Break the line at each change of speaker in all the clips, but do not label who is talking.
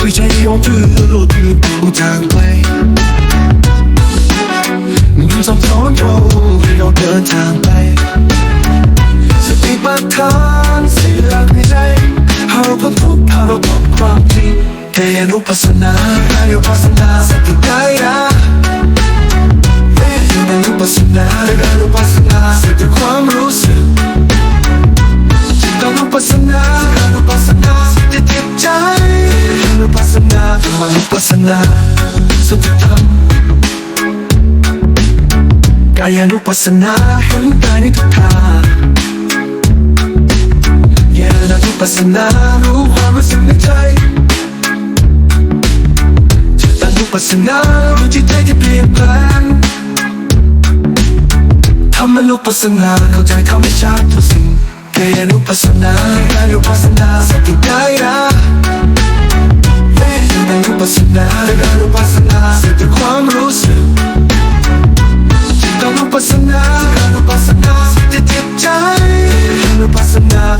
ไม่ใช่ยอมถือโลดถือปูทางไปมันซับซ้อนโชว์ให้เราเดินทางไปสติปั มอนุปัสนาสติธรรมกายานุปัสนาเห็นกายในทุกทางญาณนุปัสนารู้ความรู้สึกในใจจิตานุปัสนารู้จิตใจที่เปลี่ยนแปลงธรรมนุปัสนาเข้าใจธรรมชาติทุกสิ่งกายานุปัสนากายานุปัสสนาสติ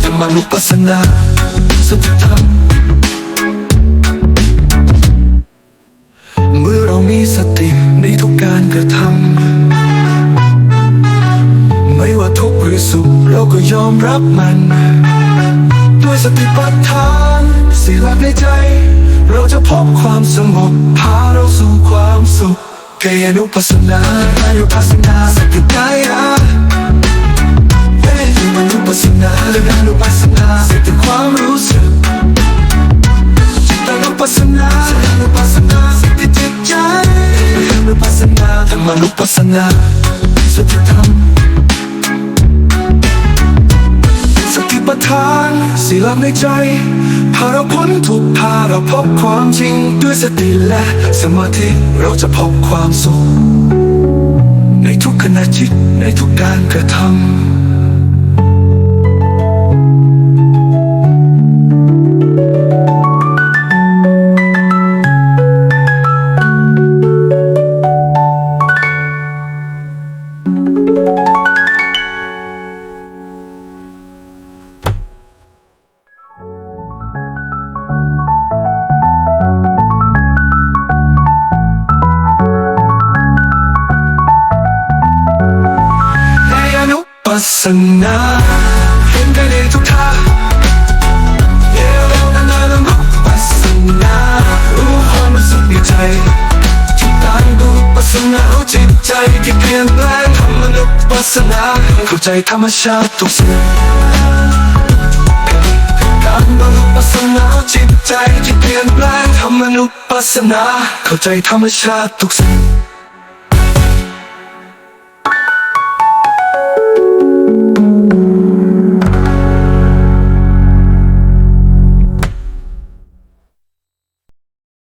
รรมานุปัสสนาสติธรรมเมื่อเรามีสติในทุกการกระทำไม่ว่าทุกข์หรือสุขเราก็ยอมรับมัน ด้วยสติปัฏฐานสิ่งหลักในใจ เราจะพบความสงบพาเราสู่ความสุขกายานุปัสสนากายปัสสนาสติกายะ นุปัสสนาอนุปัสสนาสติจิตใจอนุปัสสนาธรรมานุปัสสนาสติธรรมสติปัฏฐานสีลักในใจพาเราพ้นทุกพาเราพบความจริง ด้วยสติและสมาธิเราจะพบความสุขในทุกขณะจิตในทุกการกระทำ ใน สสนาเข้าใจธรรมชาติทุกสิ่งการอนุปัสนาจิตใจที่เปลี่ยนแปลงธรรมนุปัสนาเข้าใจธรรมชาติทุกสิ่ง